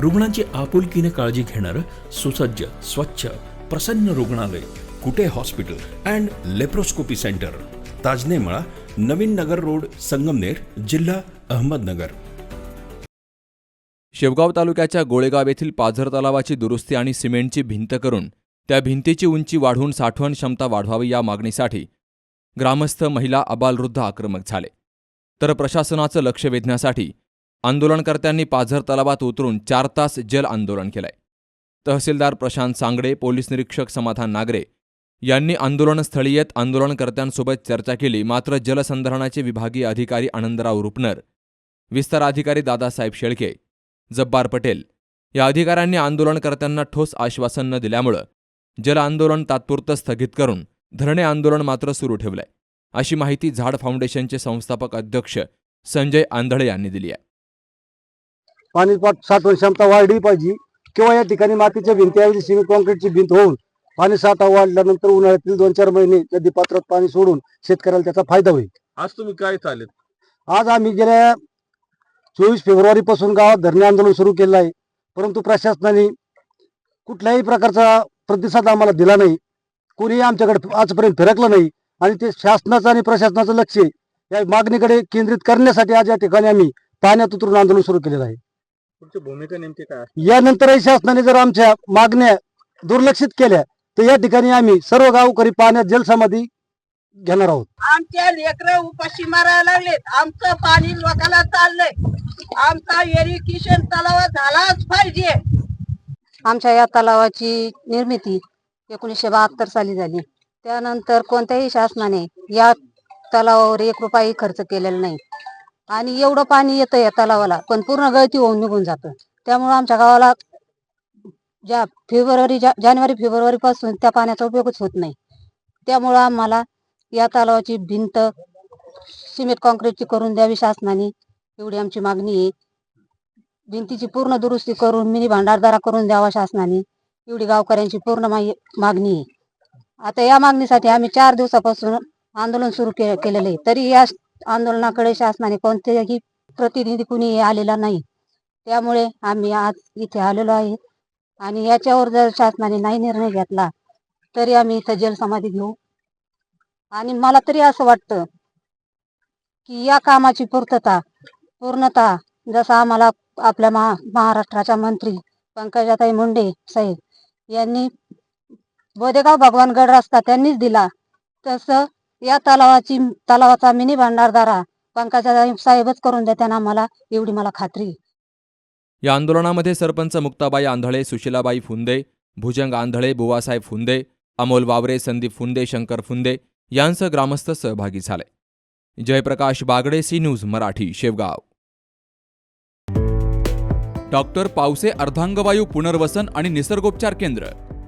रुग्णांची आपुलकीने काळजी घेणारं सुसज्ज स्वच्छ प्रसन्न रुग्णालय Kute hospital and laparoscopy centre. Tajnemala Navin Nagar road Sangamner जिल्हा अहमदनगर. शेवगाव तालुक्याच्या गोळेगाव येथील पाझर तलावाची दुरुस्ती आणि सिमेंटची भिंत करून त्या भिंतीची उंची वाढवून साठवण क्षमता वाढवावी या मागणीसाठी ग्रामस्थ महिला अबालवृद्ध आक्रमक झाले. तर प्रशासनाचं लक्ष वेधण्यासाठी आंदोलनकर्त्यांनी पाझर तलावात उतरून चार तास जल आंदोलन केलंय. तहसीलदार प्रशांत सांगडे पोलीस निरीक्षक समाधान नागरे यांनी आंदोलनस्थळी येत आंदोलनकर्त्यांसोबत चर्चा केली. मात्र जलसंधारणाचे विभागीय अधिकारी आनंदराव रुपनर विस्तार अधिकारी दादासाहेब शेळके जब्बार पटेल या अधिकाऱ्यांनी आंदोलनकर्त्यांना ठोस आश्वासन न दिल्यामुळं जल आंदोलन तात्पुरतं स्थगित करून धरणे आंदोलन मात्र सुरू ठेवलंय. अशी माहिती झाड फाउंडेशनचे संस्थापक अध्यक्ष संजय आंधळे यांनी दिली आहे. पाणी साठवण क्षमता वाढली पाहिजे. किंवा या ठिकाणी मातीच्या भिंतीऐवजी सिमेंट कॉन्क्रीटची भिंत होऊन पाणी साठा वाढल्यानंतर उन्हाळ्यातील दोन चार महिने नदी पात्रात पाणी सोडून शेतकऱ्याला त्याचा फायदा होईल. आज तुम्ही काय चालेल आज आम्ही गेल्या चोवीस फेब्रुवारी पासून गावात धरणे आंदोलन सुरू केलं आहे. परंतु प्रशासनाने कुठल्याही प्रकारचा प्रतिसाद आम्हाला दिला नाही. कोणीही आमच्याकडे आजपर्यंत फिरकलं नाही. आणि ते शासनाचं आणि प्रशासनाचं लक्ष या मागणीकडे केंद्रित करण्यासाठी आज या ठिकाणी आम्ही पाण्यात उतरून आंदोलन सुरू केलेलं आहे. तुमची भूमिका नेमकी काय यानंतरही शासनाने जर आमच्या मागण्या दुर्लक्षित केल्या तर या ठिकाणी आम्ही सर्व गावकरी पाण्यात जलसमाधी घेणार आहोत. आमच्या लेकर उपाशी मारायला लागलेत. आमचं पाणी लोकांना चाललंय. आमचा एरिकेशन तलाव झालाच पाहिजे. आमच्या या तलावाची निर्मिती एकोणीसशे बहात्तर साली झाली. त्यानंतर कोणत्याही शासनाने या तलावावर एक रुपयाही खर्च केलेला नाही. आणि एवढं पाणी येतं या तलावाला पण पूर्ण गळती होऊन निघून जातं. त्यामुळं आमच्या गावाला ज्या फेब्रुवारी जा- जानेवारी फेब्रुवारी पासून त्या पाण्याचा उपयोगच होत नाही. त्यामुळं आम्हाला या तलावाची भिंत सिमेंट कॉन्क्रीटची करून द्यावी शासनाने. एवढी आमची मागणी आहे. भिंतीची पूर्ण दुरुस्ती करून मिनी भांडारदारा करून द्यावा शासनाने. एवढी गावकऱ्यांची पूर्ण मागणी आहे. आता या मागणीसाठी आम्ही चार दिवसापासून आंदोलन सुरू के केलेलं आहे. तरी या आंदोलनाकडे शासनाने कोणतेही प्रतिनिधी कुणी आलेला नाही. त्यामुळे आम्ही आज इथे आलेलो आहे. आणि याच्यावर जर शासनाने नाही निर्णय घेतला तरी आम्ही इथं जलसमाधी घेऊ. आणि मला तरी असं वाटतं की या कामाची पूर्तता पूर्णता जसं आम्हाला आपल्या महा महाराष्ट्राच्या मंत्री पंकजाताई मुंडे साहेब यांनी बोदेगाव भगवानगड रस्ता त्यांनीच दिला तसं या तलावाची तलावाचा मिनी भांडारदारा पंकजा साहेबच करून देताना मला एवढी मला खात्री या आंदोलनामध्ये सरपंच मुक्ताबाई आंधळे सुशीलाबाई फुंदे भुजंग आंधळे बुवासाहेब फुंदे अमोल वावरे संदीप फुंदे शंकर फुंदे यांसह ग्रामस्थ सहभागी झाले. Jayprakash Bagade C news Marathi Shevgaon. Doctor Pawase अर्धांगवायू पुनर्वसन आणि निसर्गोपचार केंद्र.